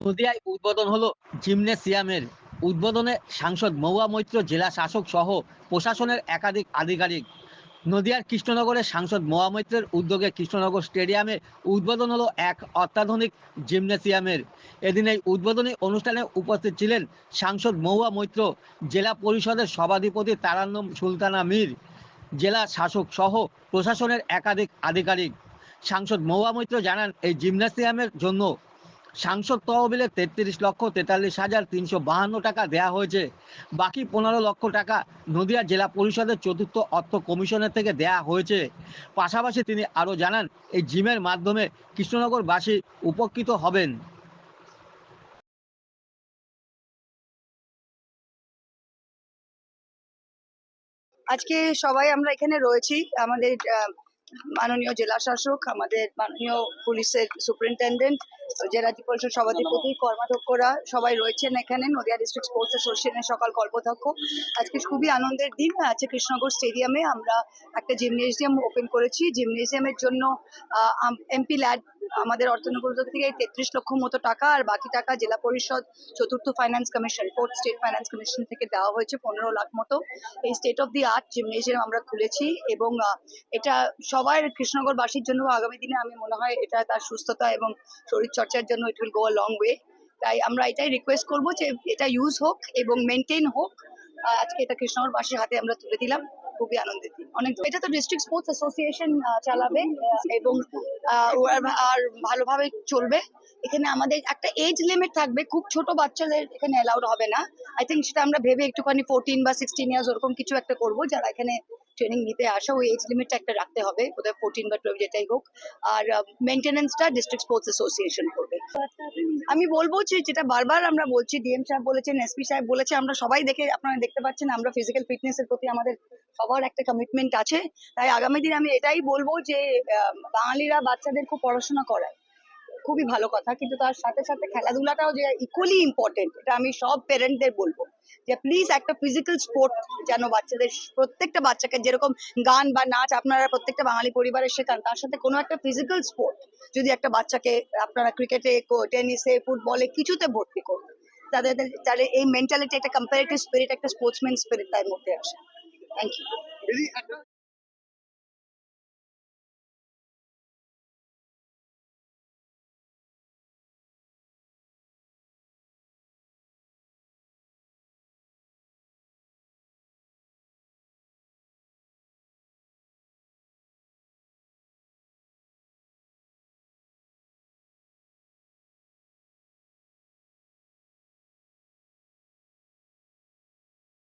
নদিয়ায় উদ্বোধন হলো জিমনেসিয়ামের। উদ্বোধনে সাংসদ মহুয়া মৈত্র, জেলা শাসক সহ প্রশাসনের একাধিক আধিকারিক। নদিয়ার কৃষ্ণনগরের সাংসদ মহুয়া মৈত্রের উদ্যোগে কৃষ্ণনগর স্টেডিয়ামে উদ্বোধন হলো এক অত্যাধুনিক জিমনেসিয়ামের। এদিন এই উদ্বোধনী অনুষ্ঠানে উপস্থিত ছিলেন সাংসদ মহুয়া মৈত্র, জেলা পরিষদের সভাধিপতি তারান্নম সুলতানা মীর, জেলা শাসক সহ প্রশাসনের একাধিক আধিকারিক। সাংসদ মহুয়া মৈত্র জানান, এই জিমনেসিয়ামের জন্য সাংসদ তহবিলে তেত্রিশ লক্ষ তেতাল্লিশ হাজার তিনশো বাহান্ন টাকা দেওয়া হয়েছে। বাকি পনেরো লক্ষ টাকা নদিয়া জেলা পরিষদের চতুর্থ অর্থ কমিশনের থেকে দেয়া হয়েছে। পাশাপাশি তিনি আরও জানান, এই জিমের মাধ্যমে কৃষ্ণনগরবাসী উপকৃত হবেন। আজকে সবাই আমরা এখানে রয়েছি। আমাদের মাননীয় জেলা শাসক আমাদের মাননীয় পুলিশের সুপারিনটেন্ডেন্ট জেলা পরিষদ সভাধিপতি, কর্মাধ্যক্ষরা সবাই রয়েছেন এখানে, নদিয়া ডিস্ট্রিক্ট স্পোর্টস অ্যাসোসিয়েশনের সকাল কল্পধ্যক্ষ আজকে খুবই আনন্দের দিন, আছে কৃষ্ণনগর স্টেডিয়ামে আমরা একটা জিমনেজিয়াম ওপেন করেছি। জিমনেজিয়ামের জন্য এমপি ল্যাড আমাদের অর্থনগর থেকে তেত্রিশ লক্ষ মতো টাকা আর বাকি টাকা জেলা পরিষদ, চতুর্থ finance commission fourth state finance commission থেকে দেওয়া হয়েছে পনেরো লাখ মতো। এই state of the art gymnasium আমরা খুলেছি এবং এটা সবাই কৃষ্ণনগরবাসীর জন্য আগামী দিনে আমি মনে হয় এটা তার সুস্থতা এবং শরীরচর্চার জন্য it will go a long way তাই আমরা এটাই রিকোয়েস্ট করব যে এটা ইউজ হোক এবং মেনটেন হোক। আজকে এটা কৃষ্ণনগরবাসীর হাতে আমরা তুলে দিলাম। খুবই আনন্দিত অনেক এটা তো ডিস্ট্রিক্ট স্পোর্টস অ্যাসোসিয়েশন চালাবে এবং আর ভালোভাবে চলবে। এখানে আমাদের একটা এজ লিমিট থাকবে খুব ছোট বাচ্চাদের এখানে অ্যালাউড হবে না। আই থিঙ্ক সেটা আমরা ভেবে একটুখানি ফোরটিন বা সিক্সটিন ইয়ার্স ওরকম কিছু একটা করব যারা এখানে ট্রেনিং নিতে আসা ওই এজ লিমিটটা একটা রাখতে হবে বোধহয় ফোরটিন বা টুয়েলভ যেটাই হোক। আর মেনটেনেন্সটা ডিস্ট্রিক্ট স্পোর্টস অ্যাসোসিয়েশন করবে। আমি বলব যে, যেটা বারবার আমরা বলছি ডিএম সাহেব বলেছেন এসপি সাহেব বলেছে, আমরা সবাই দেখে, আপনারা দেখতে পাচ্ছেন, আমরা ফিজিক্যাল ফিটনেসের প্রতি আমাদের সবার একটা কমিটমেন্ট আছে। তাই আগামী দিন আমি এটাই বলব যে বাঙালিরা বাচ্চাদের খুব পড়াশোনা করায়। খুবই ভালো কথা, কিন্তু তার সাথে সাথে খেলাধুলাটাও যে ইকুয়ালি ইম্পর্টেন্ট এটা আমি সব প্যারেন্টদের বলব। যে প্লিজ একটা ফিজিক্যাল স্পোর্ট যেন বাচ্চাদের, প্রত্যেকটা বাচ্চাকে যেরকম গান বা নাচ আপনারা প্রত্যেকটা বাঙালি পরিবারে শেখান, তার সাথে কোনো একটা ফিজিক্যাল স্পোর্ট যদি একটা বাচ্চাকে আপনারা ক্রিকেটে টেনিসে ফুটবলে কিছুতে ভর্তি করুন, তাদের, তাহলে এই মেন্টালিটি একটা কম্পারেটিভ স্পিরিট একটা স্পোর্টসম্যান স্পিরিট তার মধ্যে আসে। Thank you